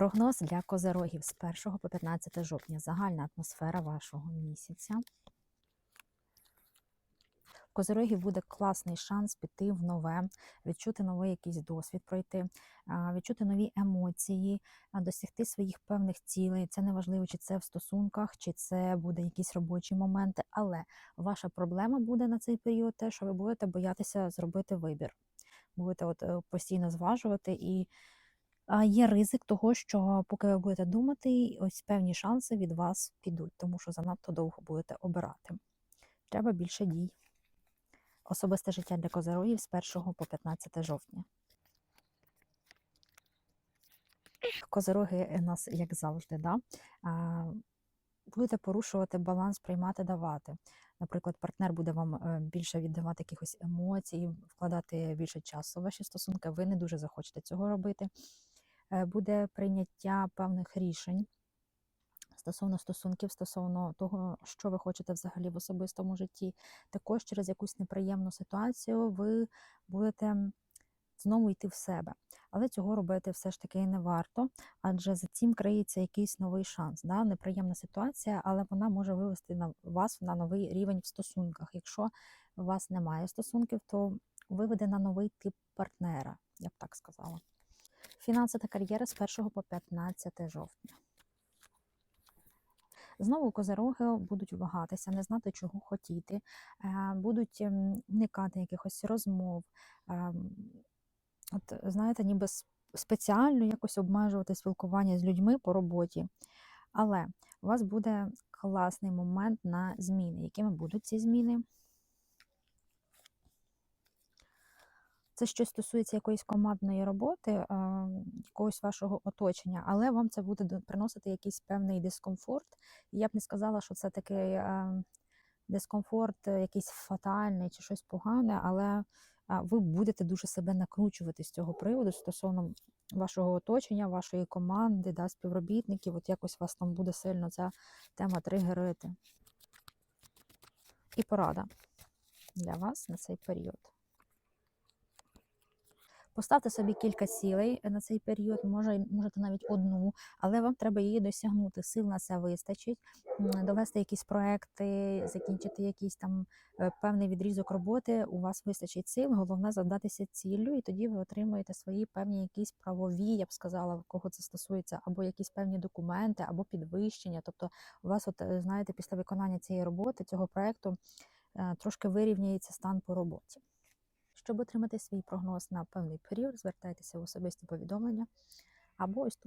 Прогноз для козерогів з 1 по 15 жовтня. Загальна атмосфера вашого місяця. У буде класний шанс піти в нове, відчути новий якийсь досвід пройти, відчути нові емоції, досягти своїх певних цілей. Це не важливо, чи це в стосунках, чи це буде якісь робочі моменти. Але ваша проблема буде на цей період те, що ви будете боятися зробити вибір. Будете от е, постійно зважувати і є ризик того, що поки ви будете думати, ось певні шанси від вас підуть, тому що занадто довго будете обирати. Треба більше дій. Особисте життя для козерогів з 1 по 15 жовтня. Козероги нас, як завжди, да? будете порушувати баланс, приймати, давати. Наприклад, партнер буде вам е, більше віддавати якихось емоцій, вкладати більше часу в ваші стосунки. Ви не дуже захочете цього робити. Е, Буде прийняття певних рішень стосовно стосунків, стосовно того, що ви хочете взагалі в особистому житті. Також через якусь неприємну ситуацію ви будете знову йти в себе. Але цього робити все ж таки не варто, адже за цим криється якийсь новий шанс. Да? Неприємна ситуація, але вона може вивести на вас на новий рівень в стосунках. Якщо у вас немає стосунків, то виведе на новий тип партнера, я б так сказала. Фінанси та кар'єра з 1 по 15 жовтня. Знову козероги будуть вагатися, не знати, чого хотіти, е, будуть ем, уникати якихось розмов. ем, От, знаєте, ніби спеціально якось обмежувати спілкування з людьми по роботі. Але у вас буде класний момент на зміни. Якими будуть ці зміни? Це щось стосується якоїсь командної роботи, якогось вашого оточення, але вам це буде приносити якийсь певний дискомфорт. Я б не сказала, що це такий дискомфорт, е, якийсь фатальний чи щось погане, але ви будете дуже себе накручувати з цього приводу стосовно вашого оточення, вашої команди, да, співробітників. От якось вас там буде сильно ця тема тригерити. І порада для вас на цей період. Поставте собі кілька цілей на цей період, може, можете навіть одну, але вам треба її досягнути. Сил на це вистачить, довести якісь проекти, закінчити якийсь там е, певний відрізок роботи. У вас вистачить сил. Головне завдатися ціллю, і тоді ви отримуєте свої певні якісь правові, я б сказала, кого це стосується, або якісь певні документи, або підвищення. Тобто, у вас, от е, знаєте, після виконання цієї роботи, цього проекту, е, трошки вирівняється стан по роботі. Щоб отримати свій прогноз на певний період, звертайтеся в особисті повідомлення або ось тут.